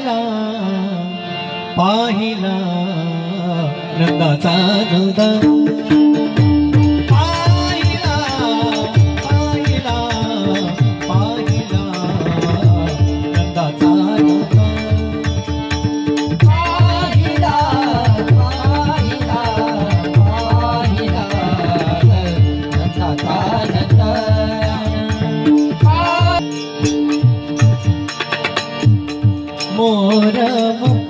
पाहिला पाहिला नंदाचा Nanda മോരമോ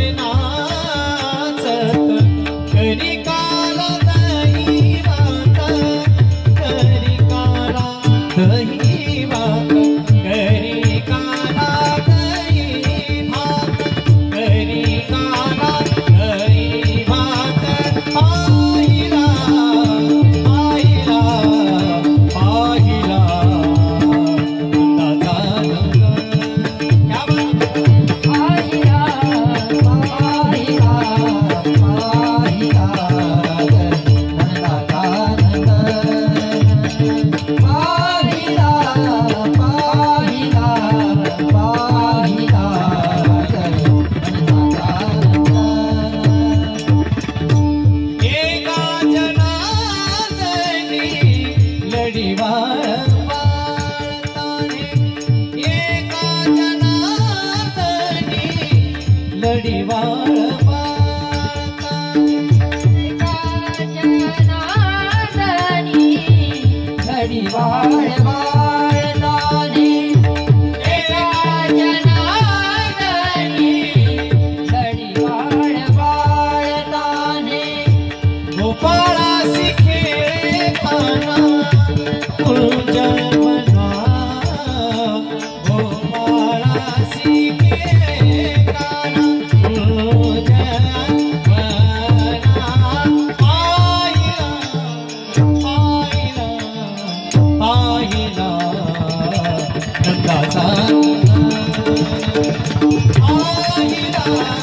Thank you.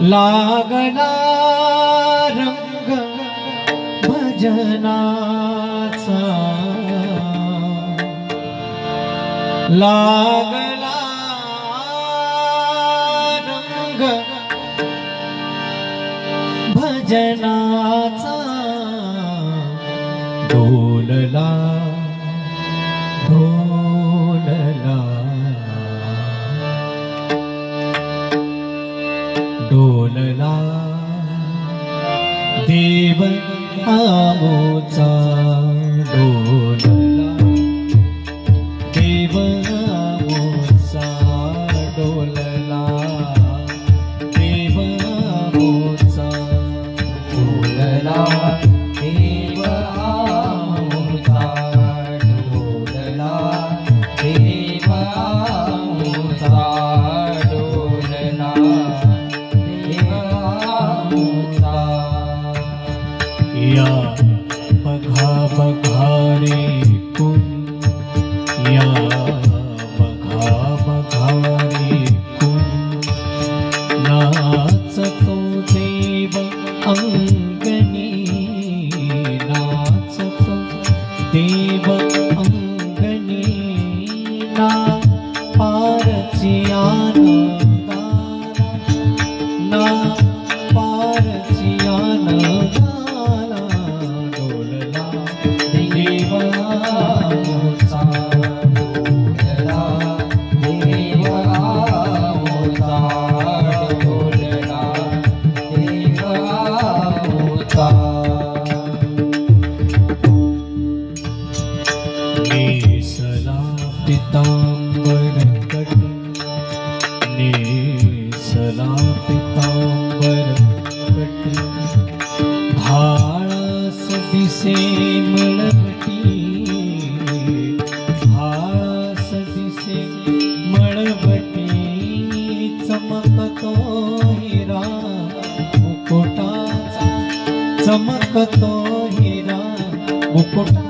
लागला रंग भजनाचा लागला रंग भजनाचा डोलला देव आमोचा डोला देव आमोचा डोलला. देव आमोचा डोलला. देव आमोचा डोलला. বাঁচিয়া না दिसे मळवटी भाळास दिसे मळवटी चमकतो हिरा मुकुटाचा चमकतो हिरा मुकुटा